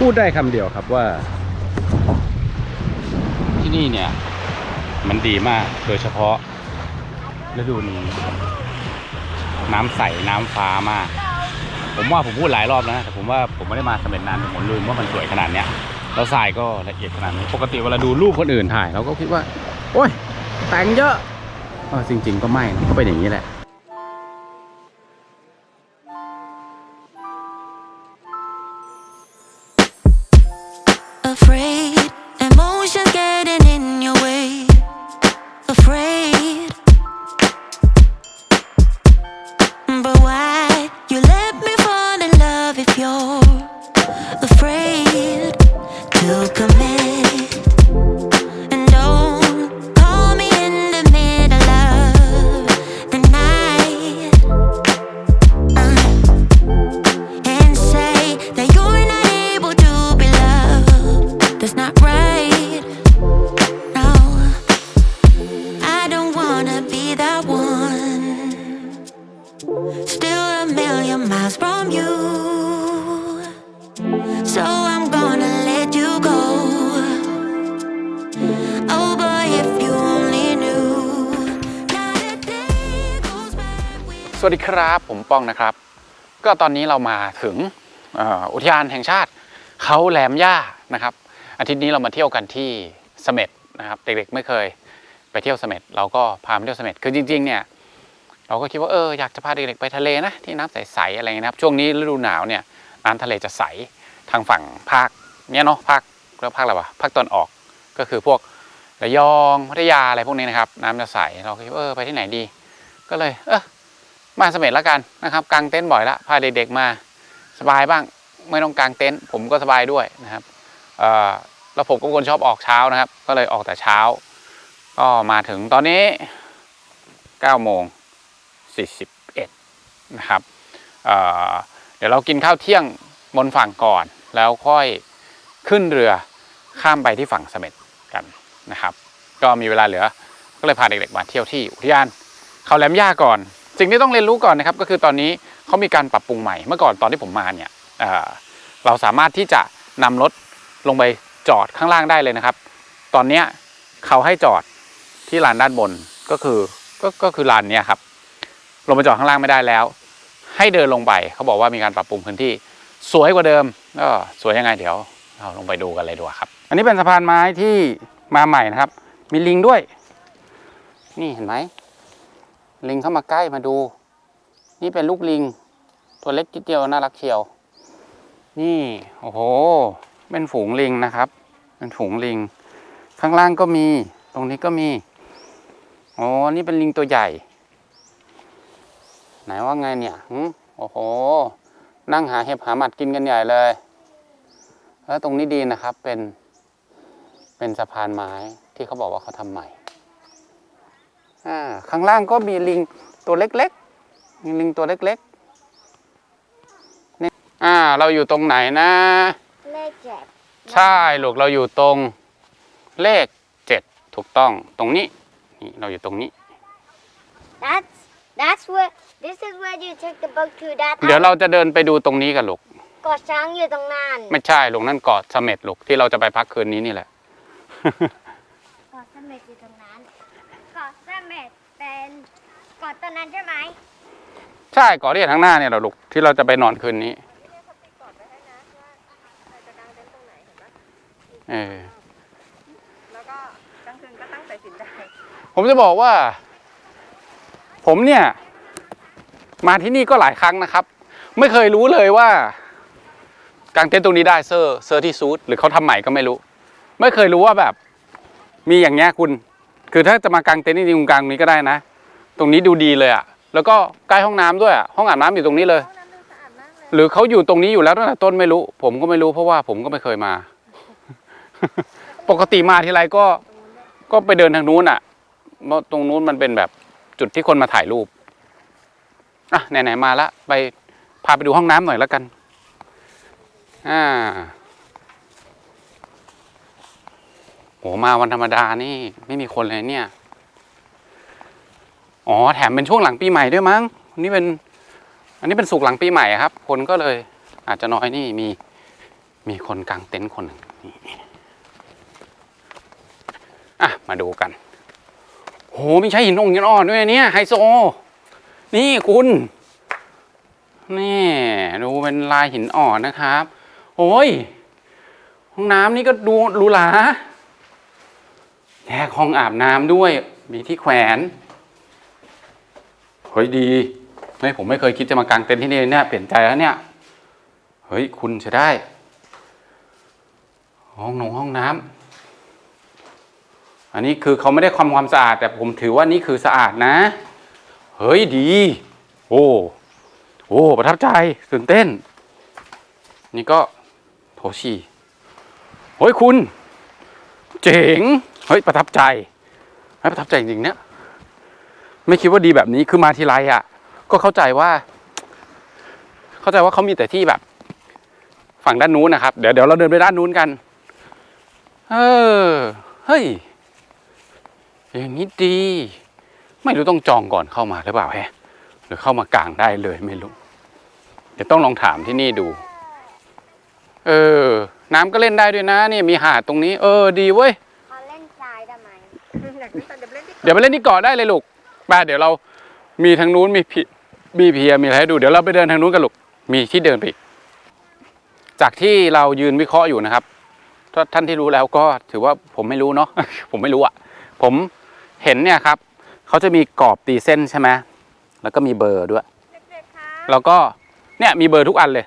พูดได้คำเดียวครับว่า ที่นี่เนี่ย มันดีมากโดยเฉพาะฤดูนี้ น้ำใสน้ำฟ้ามาก ผมว่าผมพูดหลายรอบแล้วนะแต่ผมว่าผมไม่ได้มาเสม็ดนานผมลืมว่ามันสวยขนาดเนี้ยแล้วทรายก็ละเอียดขนาดนี้ปกติเวลาดูรูปคนอื่นถ่ายเราก็คิดว่า โอ้ยแต่งเยอะเออจริง ๆ ก็ไม่นะก็เป็นอย่างนี้แหละ afraid to commit? องนะครับ ก็ตอนนี้เรามาถึงอุทยานแห่งชาติเขาแหลมย่านะครับ อาทิตย์นี้เรามาเที่ยวกันที่เสม็ดนะครับ เด็กๆไม่เคยไปเที่ยวเสม็ดเราก็พาไปเที่ยวเสม็ดคือจริง ๆ เนี่ยเราก็คิดว่าเอออยากจะพาเด็กๆไปทะเลนะที่น้ำใสๆอะไรเงี้ยนะครับ ช่วงนี้ฤดูหนาวเนี่ยน้ำทะเลจะใสทางฝั่งภาคเนี่ยเนาะภาคแล้วภาคอะไรวะภาคตอนออกก็คือพวกระยองพัทยาอะไรพวกนี้นะครับ น้ำจะใสเราก็คิดเออไปที่ไหนดี ก็เลยเออ มาเสม็ดแล้วกันนะครับกางเต็นท์บ่อยละพาเด็กๆมาสบายบ้างไม่ต้องกางเต็นท์ผมก็สบายด้วยนะครับเออแล้วผมก็เป็นคนชอบออกเช้านะครับ ก็เลยออกแต่เช้า ก็มาถึงตอนนี้9โมง41นะครับเเดี๋ยวเรากินข้าวเที่ยงบนฝั่งก่อน แล้วค่อยขึ้นเรือข้ามไปที่ฝั่งเสม็ดกันนะครับ ก็มีเวลาเหลือก็เลยพาเด็กๆมาเที่ยวที่อุทยานเขาแหลมย่าก่อน สิ่งที่ต้องเรียนรู้ก่อนนะครับก็คือตอนนี้เขามีการปรับปรุงใหม่เมื่อก่อนตอนที่ผมมาเนี่ยเเราสามารถที่จะนำรถลงไปจอดข้างล่างได้เลยนะครับ ตอนนี้เขาให้จอดที่ลานด้านบนก็คือก็ก็คือลานเนี้ยครับ ลงไปจอดข้างล่างไม่ได้แล้ว ให้เดินลงไปเขาบอกว่ามีการปรับปรุงพื้นที่สวยกว่าเดิมก็สวยยังไงเดี๋ยวเราลงไปดูกันเลยดีกว่าครับ อันนี้เป็นสะพานไม้ที่มาใหม่นะครับ มีลิงด้วย นี่เห็นไหม ลิงเข้ามาใกล้มาดู นี่เป็นลูกลิง ตัวเล็กจิดเดียวน่ารักเชียว นี่โอ้โห เป็นฝูงลิงนะครับ เป็นฝูงลิง ข้างล่างก็มี ตรงนี้ก็มีอ๋อนี่เป็นลิงตัวใหญ่ ไหนว่าไงเนี่ยโอ้โห นั่งหาเห็บหาหมัดกินกันใหญ่เลยแล้วตรงนี้ดีนะครับเป็นเป็นสะพานไม้ที่เขาบอกว่าเขาทำใหม่ ข้างล่างก็มีลิงตัวเล็กๆมีลิงตัวเล็กๆนี่อ่าเราอยู่ตรงไหนนะเลขเจ็ดใช่ลูกเราอยู่ตรงเลขเจ็ดถูกต้องตรงนี้นี่เราอยู่ตรงนี้ that's that's where this is where you take the boat to that เดี๋ยวเราจะเดินไปดูตรงนี้กันลูกเกาะช้างอยู่ตรงนั้นไม่ใช่ลูกนั่นเกาะเสม็ดลูกที่เราจะไปพักคืนนี้นี่แหละเกาะเสม็ดอยู่ตรงนั้นเกาะเสม็ด เป็นเกาะตรงนั้นใช่ไหมใช่เกาะที่เห็นข้างหน้าเนี่ยเราลูกที่เราจะไปนอนคืนนี้ เออ แล้วก็กลางคืนก็ตั้งสายสินได้ผมจะบอกว่า ผมเนี่ย มาที่นี่ก็หลายครั้งนะครับ ไม่เคยรู้เลยว่ากางเต็นท์ตรงนี้ได้เซอร์เซอร์ที่ซูดหรือเขาทำใหม่ก็ไม่รู้ ไม่เคยรู้ว่าแบบ มีอย่างเงี้ยคุณ คือถ้าจะมากางเต็นท์จริงๆคุณกางตรงนี้ก็ได้นะ ตรงนี้ดูดีเลยอะแล้วก็ใกล้ห้องน้ำด้วยอะห้องอาบน้ำอยู่ตรงนี้เลย หรือเขาอยู่ตรงนี้อยู่แล้วตั้งแต่ต้นไม่รู้ ผมก็ไม่รู้เพราะว่าผมก็ไม่เคยมา ปกติมาทีไรก็ ก็ไปเดินทางนู้นอะเพราะตรงนู้นมันเป็นแบบจุดที่คนมาถ่ายรูป อะไหนๆมาละไปพาไปดูห้องน้ำหน่อยแล้วกัน อ่า โหมาวันธรรมดานี่ ไม่มีคนเลยเนี่ย อ๋อแถมเป็นช่วงหลังปีใหม่ด้วยมั้งนนี้เป็น อันนี้เป็นสุกหลังปีใหม่ครับ คนก็เลย อาจจะน้อยนี่มีมีคนกางเต็นท์คนหนึ่งนี่อะมาดูกันโหมีใช้หินองค์หินอ่อนด้วยเนี่ยไฮโซ นี่คุณนี่ดูเป็นลายหินอ่อนนะครับ โอ้ยห้องน้ำนี่ก็ดูหรูหรา แยกห้องอาบน้ำด้วย มีที่แขวน เฮ้ยดี เฮ้ยผมไม่เคยคิดจะมากางเต็นท์ที่นี่เนี่ยเปลี่ยนใจแล้วเนี่ย เฮ้ยคุณจะได้ ห้องนงห้องน้ำอันนี้คือเขาไม่ได้ความความสะอาด แต่ผมถือว่านี่คือสะอาดนะ เฮ้ยดี โอ้โอ้ประทับใจตื่นเต้น นี่ก็โถชีเฮ้ยคุณ เจ๋ง เฮ้ยประทับใจเฮ้ยประทับใจจริงๆเนี่ยไม่คิดว่าดีแบบนี้คือมาทีไรอะ ก็เข้าใจว่า เข้าใจว่าเขามีแต่ที่แบบ ฝั่งด้านนู้นนะครับ เดี๋ยวเดี๋ยวเราเดินไปด้านนู้นกัน เออเฮ้ยอย่างนี้ดี ไม่รู้ต้องจองก่อนเข้ามาหรือเปล่าแฮะหรือเข้ามากลางได้เลยไม่รู้ เดี๋ยวต้องลองถามที่นี่ดู เออ น้ำก็เล่นได้ด้วยนะเนี่ยมีหาดตรงนี้ เออ ดีเว้ย เดี๋ยวเล่นที่เดี๋ยวไปเล่นที่เกาะได้เลยลูกไปเดี๋ยวเรามีทางนู้นมีพีมีเพียมีอะไรให้ดูเดี๋ยวเราไปเดินทางนู้นกันลูกมีที่เดินไปอีกจากที่เรายืนวิเคราะห์อยู่นะครับถ้าท่านที่รู้แล้วก็ถือว่าผมไม่รู้เนาะผมไม่รู้อะผมเห็นเนี่ยครับเขาจะมีกรอบตีเส้นใช่ไหมแล้วก็มีเบอร์ด้วยเด็กๆคะแล้วก็เนี่ยมีเบอร์ทุกอันเลย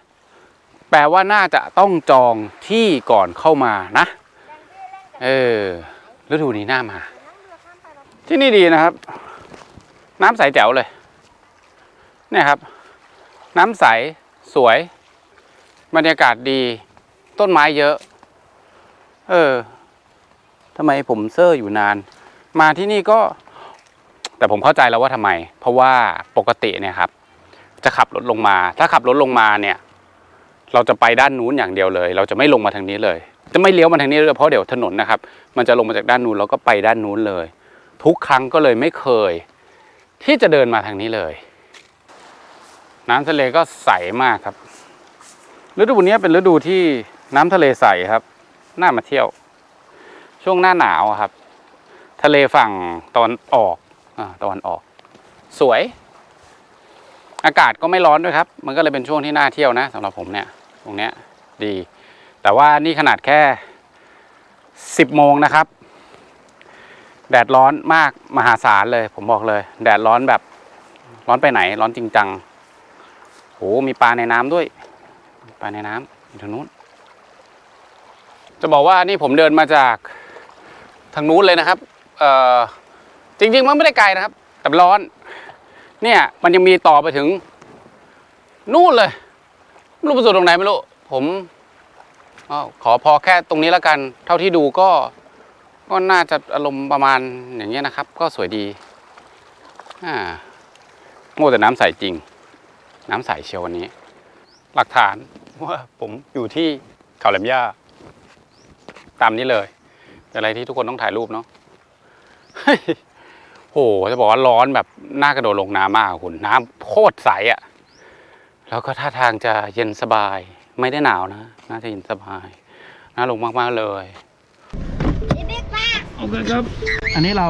แปลว่าน่าจะต้องจองที่ก่อนเข้ามานะ เออฤดูนี้หน้ามา ที่นี่ดีนะครับ น้ำใสแจ๋วเลย เนี่ยครับ น้ำใสสวย บรรยากาศดี ต้นไม้เยอะ เออทำไมผมเซอร์อยู่นาน มาที่นี่ก็ แต่ผมเข้าใจแล้วว่าทำไม เพราะว่าปกติเนี่ยครับ จะขับรถลงมา ถ้าขับรถลงมาเนี่ย เราจะไปด้านนู้นอย่างเดียวเลย เราจะไม่ลงมาทางนี้เลย จะไม่เลี้ยวมาทางนี้เลยเพราะเดี๋ยวถนนนะครับ มันจะลงมาจากด้านนู้นแล้วก็ไปด้านนู้นเลย ทุกครั้งก็เลยไม่เคย ที่จะเดินมาทางนี้เลย น้ำทะเลก็ใสมากครับ ฤดูนี้เป็นฤดูที่น้ำทะเลใสครับน่ามาเที่ยว ช่วงหน้าหนาวครับ ทะเลฝั่งตอนออกอ่าตะวันออก สวย อากาศก็ไม่ร้อนด้วยครับ มันก็เลยเป็นช่วงที่น่าเที่ยวนะสำหรับผมเนี่ย ตรงเนี้ยดี แต่ว่านี่ขนาดแค่สิบโมงนะครับ แดดร้อนมากมหาศาลเลย ผมบอกเลย แดดร้อนแบบร้อนไปไหน ร้อนจริงจังโหมีปลาในน้ำด้วย ปลาในน้ำอยู่ทางนู้น จะบอกว่านี่ผมเดินมาจากทางนู้นเลยนะครับ เอ่อจริง ๆ มันไม่ได้ไกลนะครับ แต่ร้อน เนี่ย มันยังมีต่อไปถึง นู่นเลยไม่รู้ไปสุดตรงไหนไม่รู้ ผมอขอพอแค่ตรงนี้แล้วกัน เท่าที่ดูก็ ก็น่าจะอารมณ์ประมาณอย่างเงี้ยนะครับ ก็สวยดีอ่าโง่แต่น้ำใสจริง น้ำใสเชียววันนี้ หลักฐานว่าผมอยู่ที่เขาแหลมย่า ตามนี้เลยเป็นอะไรที่ทุกคนต้องถ่ายรูปเนาะเฮ้โหจะบอกว่าร้อนแบบน่ากระโดดลงน้ำมากคุณน้ำโคตรใสอะแล้วก็ท่าทางจะเย็นสบาย ไม่ได้หนาวนะ น่าจะเย็นสบาย น่าลงมากๆเลย ป้าโอเคครับ อันนี้เรา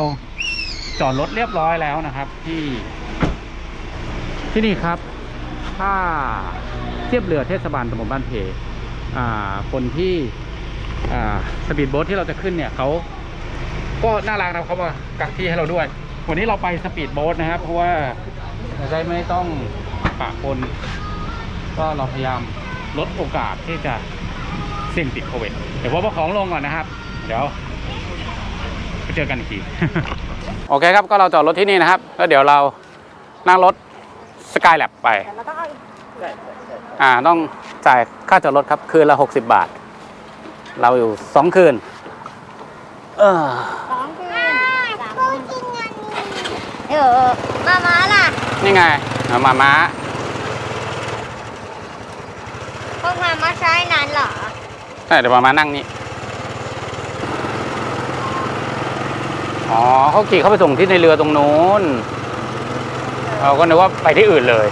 จอดรถเรียบร้อยแล้วนะครับ ที่ ที่นี่ครับ ถ้าเทียบเรือเทศบาลตำบลบ้านเพอ่าคนที่อ่าสปีดโบ๊ทที่เราจะขึ้นเนี่ยเขาก็น่ารักนะเขามากักที่ให้เราด้วย วันนี้เราไปสปีดโบ๊ทนะครับ เพราะว่าจะได้ไม่ต้องปะปนก็เราพยายามลดโอกาสที่จะเสี่ยงติดโควิดเดี๋ยวผมเอาของลงก่อนนะครับ เดี๋ยว เจอกันอีกที โอเคครับก็เราจอดรถที่นี่นะครับ แล้วเดี๋ยวเรานั่งรถสกายแลบไปแต่เราต้องเอาอีกอ่าต้องจ่ายค่าจอดรถครับ คืนละ 60 บาท เราอยู่สองคืน เออสองคืนสามคืนกินงานนี้เออมามาล่ะนี่ไงเอามาม้าพวกมามาใช้นานเหรอใช่เดี๋ยวมาม้านั่งนี่ อ๋อเขาขี่เข้าไปส่งที่ในเรือตรงนู้นเราก็นึกว่าไปที่อื่นเลย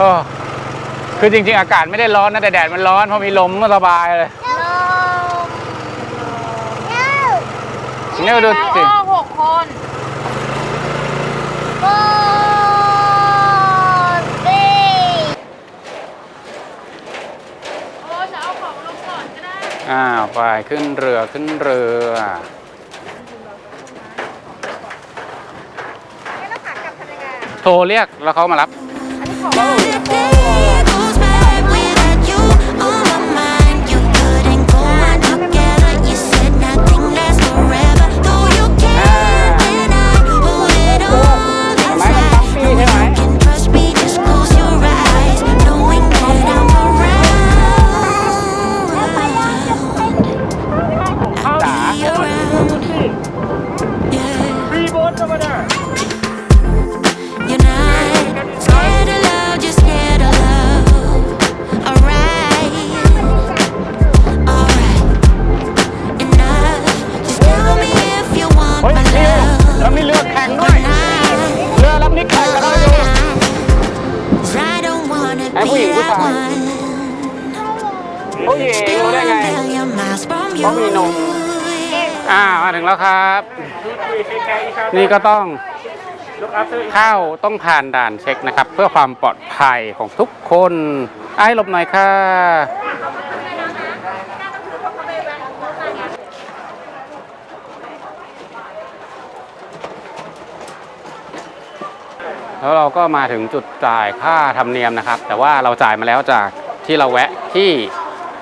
ก็รคือจริง ๆ อากาศไม่ได้ร้อนนะแต่แดดมันร้อนเพราะมีลมก็สบายเลยลมเย้เนี่ยดูสิโอ้หกคนโบบีโอ้จะเอาของลงก่อนก็ได้ อ้าวไปขึ้นเรือขึ้นเรือ ไม่ต้องขากลับทำยังไงอะ โทรเรียกแล้วเขามารับ อันนี้ของ wanna Em be có hiểu that cái bài? one. ผู้หญิง Still รู้ได้ a ไง million miles from you. Có bị nồng. Yeah. อ่ามาถึงแล้วครับ นี่ก็ต้องเข้าต้องผ่านด่านเช็คนะครับ เพื่อความปลอดภัยของทุกคน ไอ้หลบหน่อยค่ะ แล้วเราก็มาถึงจุดจ่ายค่าธรรมเนียมนะครับ แต่ว่าเราจ่ายมาแล้วจากที่เราแวะที่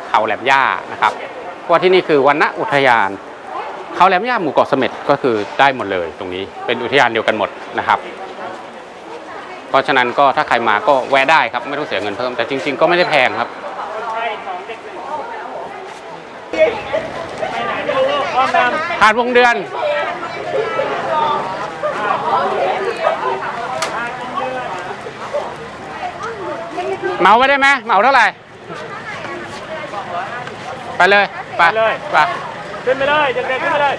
เขาแหลมย่านะครับเพราะว่าที่นี่คือวันณอุทยาน เขาแหลมย่าหมู่เกาะเสม็ดก็คือได้หมดเลยตรงนี้เป็นอุทยานเดียวกันหมดนะครับ เพราะฉะนั้นก็ถ้าใครมาก็แวะได้ครับไม่ต้องเสียเงินเพิ่มแต่จริง ๆ ก็ไม่ได้แพงครับผ่านวงเดือน เหมาไปได้ไหมเหมาเท่าไหร่ ไปเลย ไปไปเลย ไปขึ้นไปเลยเด็กๆขึ้นไปเลย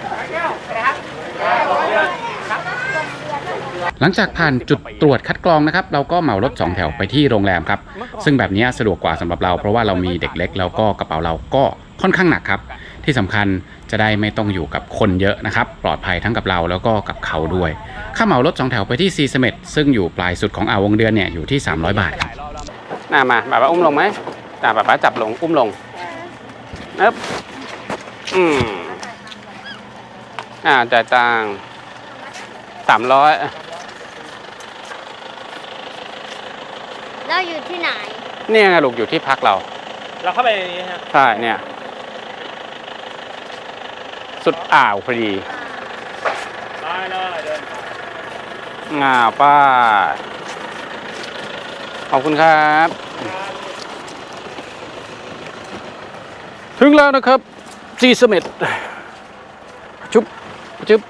หลังจากผ่านจุดตรวจคัดกรองนะครับ เราก็เหมารถ2แถวไปที่โรงแรมครับ ซึ่งแบบนี้สะดวกกว่าสำหรับเรา เพราะว่าเรามีเด็กเล็ก แล้วก็กระเป๋าเราก็ค่อนข้างหนักครับ ที่สำคัญจะได้ไม่ต้องอยู่กับคนเยอะนะครับ ปลอดภัยทั้งกับเราแล้วก็กับเขาด้วย ค่าเหมารถ2แถวไปที่ซีเสเม็ดซึ่งอยู่ปลายสุดของอ่าววงเดือนเนี่ยอยู่ที่ 300 บาทครับ น่ามาแบบว่าอุ้มลงไหมน่าแบบว่าจับลงอุ้มลงเอ๊บอืมอ่าจ่ายตังสามร้อยเราอยู่ที่ไหน เนี่ยไงลูกอยู่ที่พักเรา เราเข้าไปในนี้ฮะใช่เนี่ย สุดอ่าวพอดีไปเลยเดินไปงาป้า ขอบคุณครับ ถึงแล้วนะครับซีสเม็ดชุบชุบ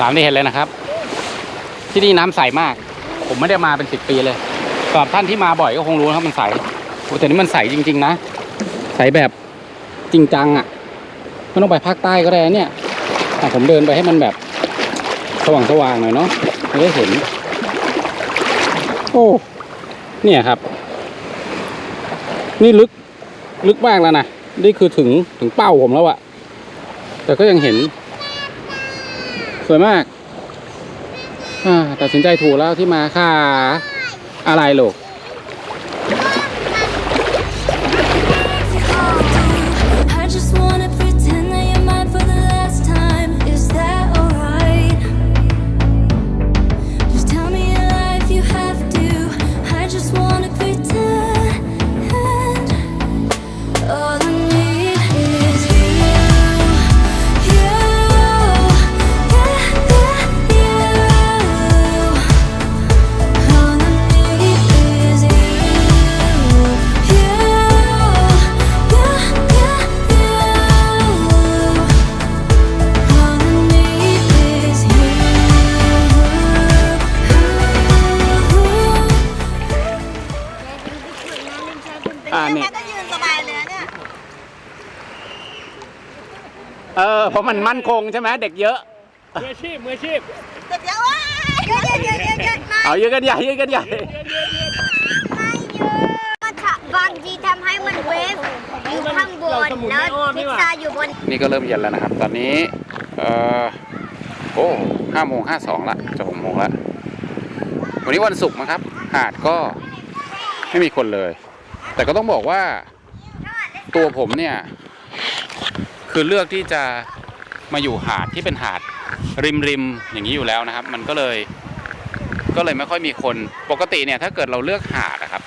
ตามที่เห็นเลยนะครับ ที่นี่น้ำใสมาก ผมไม่ได้มาเป็นสิบปีเลยสำหรับท่านที่มาบ่อยก็คงรู้นะครับมันใสโอ้แต่นี่มันใสจริง ๆ นะ ใสแบบ จริงจังอะไม่ต้องไปภาคใต้ก็ได้เนี่ยอ่ผมเดินไปให้มันแบบสว่างๆหน่อยเนาะจะได้เห็น โอ้เนี่ยครับ นี่ลึกลึกมากแล้วนะนี่คือถึงถึงเป้าผมแล้วอะแต่ก็ยังเห็น สวยมากอ่าตัดสินใจถูกแล้วที่มาค่ะอะไรลูก เพราะมันมั่นคงใช่ไหมเด็กเยอะ มืออาชีพมืออาชีพเดี๋ยวว่าเยอะเยอะเยอะเยอะมาเอาเยอะกันใหญ่เยอะกันใหญ่ไม่เยอะมันทำบางทีทำให้มันเวฟอยู่ข้างบนแล้วพิซซ่าอยู่บนนี่ก็เริ่มเย็นแล้วนะครับ ตอนนี้เอ่อโอ้ห้าโมงห้าสองละจะหกโมงละวันนี้วันศุกร์มั้งครับ หาดก็ไม่มีคนเลย แต่ก็ต้องบอกว่าตัวผมเนี่ย คือเลือกที่จะ มาอยู่หาดที่เป็นหาดริมริมๆอย่างนี้อยู่แล้วนะครับ มันก็เลยก็เลยไม่ค่อยมีคนปกติเนี่ยถ้าเกิดเราเลือกหาดนะครับ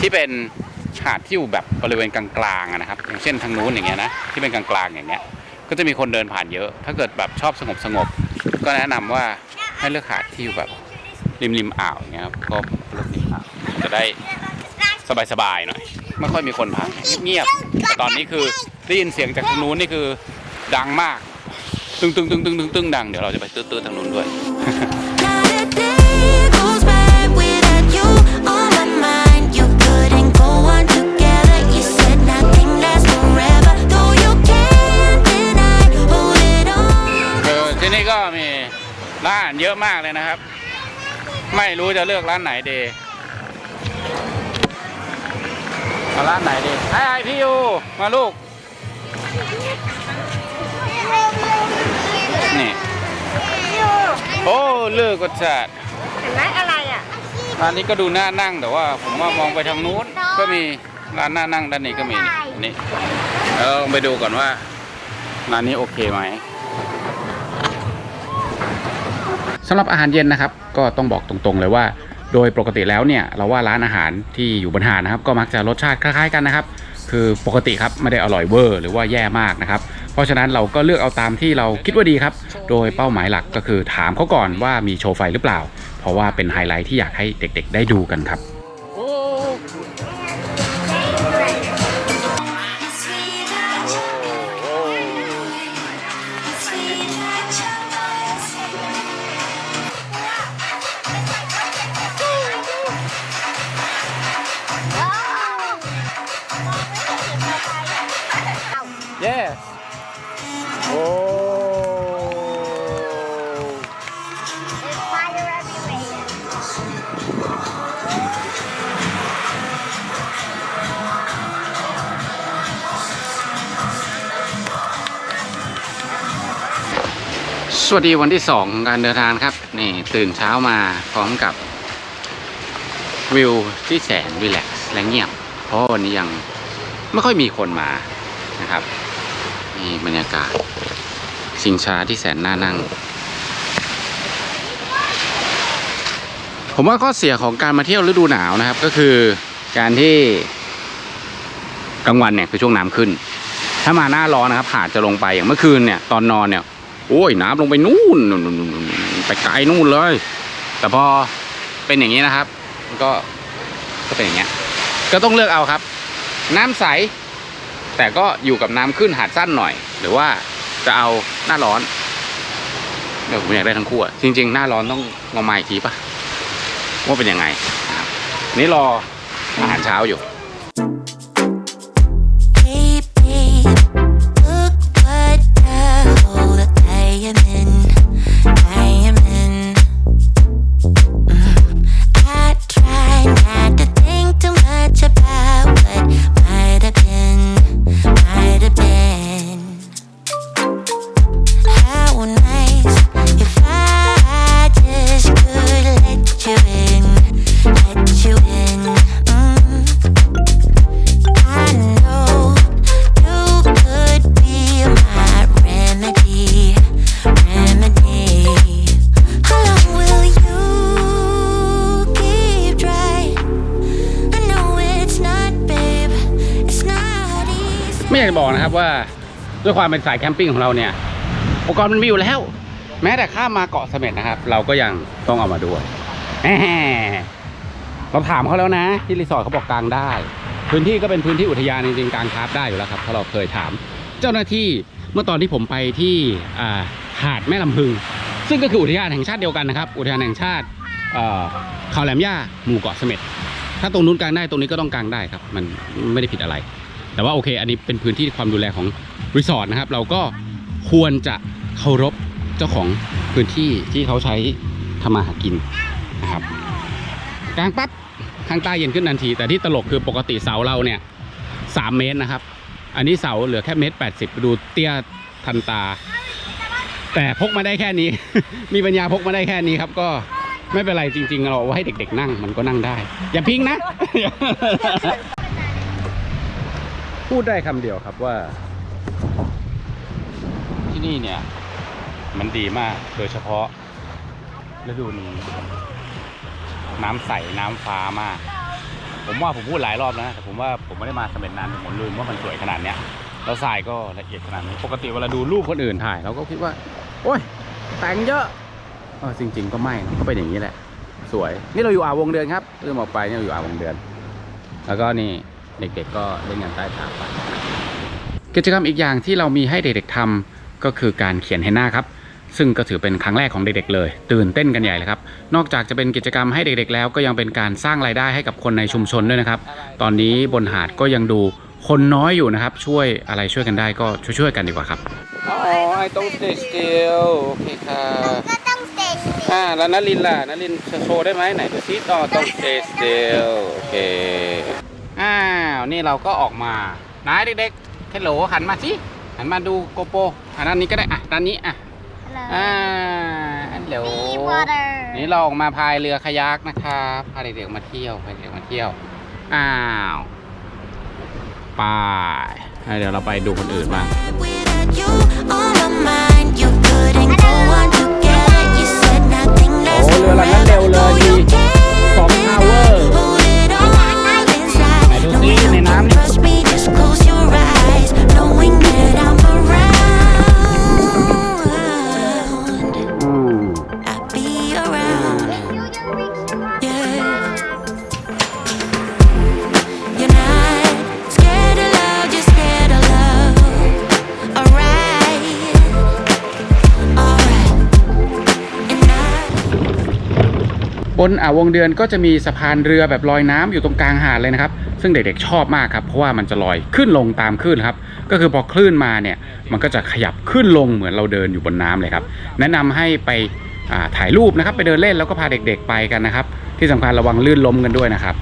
ที่เป็นหาดที่อยู่แบบบริเวณกลางๆนะครับ อย่างเช่นทางนู้นอย่างเงี้ยนะที่เป็นกลางๆอย่างเงี้ยก็จะมีคนเดินผ่านเยอะ ถ้าเกิดแบบชอบสงบสงบๆก็แนะนำว่าให้เลือกหาดที่อยู่แบบริมริมๆอ่าวอย่างเงี้ยครับก็เลือกริมอ่าวจะได้สบายๆหน่อยไม่ค่อยมีคนผ่านเงียบแต่ตอนนี้คือได้ยินเสียงจากทางนู้นนี่คือดังมาก ตึ้งตึ้งตึ้งตึ้งตึ้งตึงดังเดี๋ยวเราจะไปตื้อๆทางนู้นด้วย คือที่นี่ก็มีร้านเยอะมากเลยนะครับ ไม่รู้จะเลือกร้านไหนดีมาร้านไหนดีไอ้ไอพี่ยูมาลูก นี่ โอ้เลือกก็จัดเห็นไหมอะไรอะร้านนี้ก็ดูน่านั่งแต่ว่า ผมว่ามองไปทางนู้นก็มีร้านน่านั่งด้านนี้ก็มีนี่อันนี้เออลองไปดูก่อนว่าร้านนี้โอเคไหมสำหรับอาหารเย็นนะครับ ก็ต้องบอกตรงๆเลยว่า โดยปกติแล้วเนี่ยเราว่าร้านอาหารที่อยู่บนหาดนะครับ ก็มักจะรสชาติคล้ายๆกันนะครับ คือปกติครับไม่ได้อร่อยเวอร์หรือว่าแย่มากนะครับ เพราะฉะนั้นเราก็เลือกเอาตามที่เราคิดว่าดีครับ โดยเป้าหมายหลักก็คือถามเขาก่อนว่ามีโชว์ไฟหรือเปล่า เพราะว่าเป็นไฮไลท์ที่อยากให้เด็กๆ ได้ดูกันครับ สวัสดีวันที่สองของการเดินทางครับ นี่ตื่นเช้ามาพร้อมกับวิวที่แสนรีแลกซ์และเงียบ เพราะวันนี้ยังไม่ค่อยมีคนมานะครับ นี่บรรยากาศ สิงช้าที่แสนน่านั่ง ผมว่าข้อเสียของการมาเที่ยวฤดูหนาวนะครับ ก็คือการที่กลางวันเนี่ยคือช่วงน้ำขึ้น ถ้ามาหน้าร้อนนะครับหาดจะลงไปอย่างเมื่อคืนเนี่ยตอนนอนเนี่ย โอ้ยน้ำลงไปนู่นไปไกลนู่นเลย แต่พอเป็นอย่างนี้นะครับ ก็ก็เป็นอย่างเงี้ย ก็ต้องเลือกเอาครับ น้ำใส แต่ก็อยู่กับน้ำขึ้นหาดสั้นหน่อย หรือว่าจะเอาหน้าร้อนเดี๋ยวผมอยากได้ทั้งคู่อะจริง ๆ หน้าร้อนต้องลองมาอีกทีปะว่าเป็นยังไงนี่รออาหารเช้าอยู่ นะครับว่าด้วยความเป็นสายแคมปิ้งของเราเนี่ยอุปกรณ์มันมีอยู่แล้ว แม้แต่ข้ามมาเกาะเสม็ดนะครับ เราก็ยังต้องเอามาด้วยเราถามเขาแล้วนะ ที่รีสอร์ทเขาบอกกางได้ พื้นที่ก็เป็นพื้นที่อุทยานจริงๆกางคาร์ฟได้อยู่แล้วครับเพราะเราเคยถาม เจ้าหน้าที่เมื่อตอนที่ผมไปที่อ่าหาดแม่ลำพึง ซึ่งก็คืออุทยานแห่งชาติเดียวกันนะครับ อุทยานแห่งชาติเอ่อเขาแหลมย่าหมู่เกาะเสม็ดถ้าตรงนู้นกางได้ตรงนี้ก็ต้องกางได้ครับ มันไม่ได้ผิดอะไร แต่ว่าโอเคอันนี้เป็นพื้นที่ความดูแลของรีสอร์ทนะครับ เราก็ควรจะเคารพเจ้าของพื้นที่ที่เขาใช้ทำมาหากินนะครับกลางปั๊บข้างใต้เย็นขึ้นทันที แต่ที่ตลกคือปกติเสาเราเนี่ยสามเมตรนะครับ อันนี้เสาเหลือแค่เมตรแปดสิบดูเตี้ยทันตา แต่พกมาได้แค่นี้ มีปัญญาพกมาได้แค่นี้ครับ ก็ไม่เป็นไรจริง ๆ เราเอาไว้ให้เด็ก ๆ นั่งมันก็นั่งได้ อย่าพิงนะ พูดได้คำเดียวครับว่า ที่นี่เนี่ย มันดีมากโดยเฉพาะฤดูนี้น้ำใสน้ำฟ้ามาก ผมว่าผมพูดหลายรอบแล้วนะ แต่ผมว่าผมไม่ได้มาเสม็ดนานผมลืมว่ามันสวยขนาดเนี้ยแล้วทรายก็ละเอียดขนาดนี้ปกติเวลาดูรูปคนอื่นถ่ายเราก็คิดว่า โอ้ยแต่งเยอะเออจริง ๆ ก็ไม่เป็นอย่างนี้แหละ สวย นี่เราอยู่อ่าววงเดือนครับลืมออกไปเนี่ยเราอยู่อ่าววงเดือน แล้วก็นี่ เด็กๆก็เล่นกันใต้สาไปกิจกรรมอีกอย่างที่เรามีให้เด็กๆทำก็คือการเขียนเฮนนาครับ ซึ่งก็ถือเป็นครั้งแรกของเด็กๆเลย ตื่นเต้นกันใหญ่เลยครับ นอกจากจะเป็นกิจกรรมให้เด็กๆ แล้วก็ยังเป็นการสร้างรายได้ให้กับคนในชุมชนด้วยนะครับ ตอนนี้บนหาดก็ยังดูคนน้อยอยู่นะครับ ช่วยอะไรช่วยกันได้ก็ช่วยๆกันดีกว่าครับอ๋อไอ้ต้อง stay still โอเคค่ะก็ต้องเตะอ่าแล้วนลินล่ะนลินโชว์ได้ไหมไหนดูซิต่อต้อง stay still โอเค อ้าวนี่เราก็ออกมาไหนายเด็กๆเฮลโหลหันมาสิหันมาดูโกโปอะด้านนี้ก็ได้อะด้านนี้อะอ่าฮัลโหลวอเตอร์นี่เราออกมาพายเรือคายักนะครับพาเด็กๆมาเที่ยวพาเด็กๆมาเที่ยวอ้าวไปอะเดี๋ยวเราไปดูคนอื่นบ้าง Without you on my mind, you couldn't go on together. You said nothing lasts โอ้เรือลำนั้นเร็วเลยดี of love. Alright. Alright. And I. บนอ่าววงเดือนก็จะมีสะพานเรือแบบลอยน้ำอยู่ตรงกลางหาดเลยนะครับ ซึ่งเด็กๆชอบมากครับเพราะว่ามันจะลอยขึ้นลงตามคลื่นครับก็คือพอคลื่นมาเนี่ยมันก็จะขยับขึ้นลงเหมือนเราเดินอยู่บนน้ำเลยครับแนะนำให้ไปอ่าถ่ายรูปนะครับไปเดินเล่นแล้วก็พาเด็กๆไปกันนะครับ ที่สำคัญระวังลื่นล้มกันด้วยนะครับ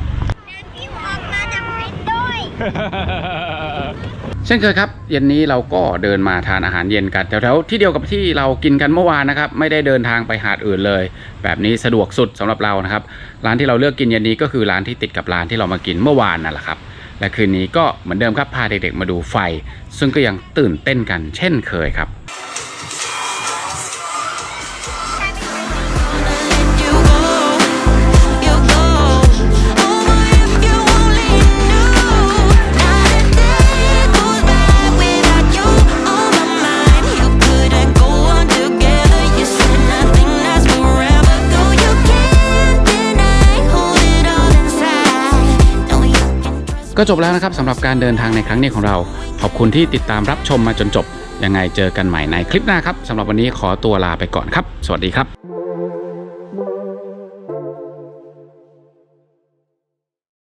เช่นเคยครับ เย็นนี้เราก็เดินมาทานอาหารเย็นกันแถวๆที่เดียวกับที่เรากินกันเมื่อวานนะครับ ไม่ได้เดินทางไปหาดอื่นเลย แบบนี้สะดวกสุดสำหรับเรานะครับ ร้านที่เราเลือกกินเย็นนี้ก็คือร้านที่ติดกับร้านที่เรามากินเมื่อวานนั่นแหละครับ และคืนนี้ก็เหมือนเดิมครับพาเด็กๆมาดูไฟ ซึ่งก็ยังตื่นเต้นกันเช่นเคยครับ ก็จบแล้วนะครับสำหรับการเดินทางในครั้งนี้ของเรา ขอบคุณที่ติดตามรับชมมาจนจบ ยังไงเจอกันใหม่ในคลิปหน้าครับสำหรับวันนี้ขอตัวลาไปก่อนครับ สวัสดีครับ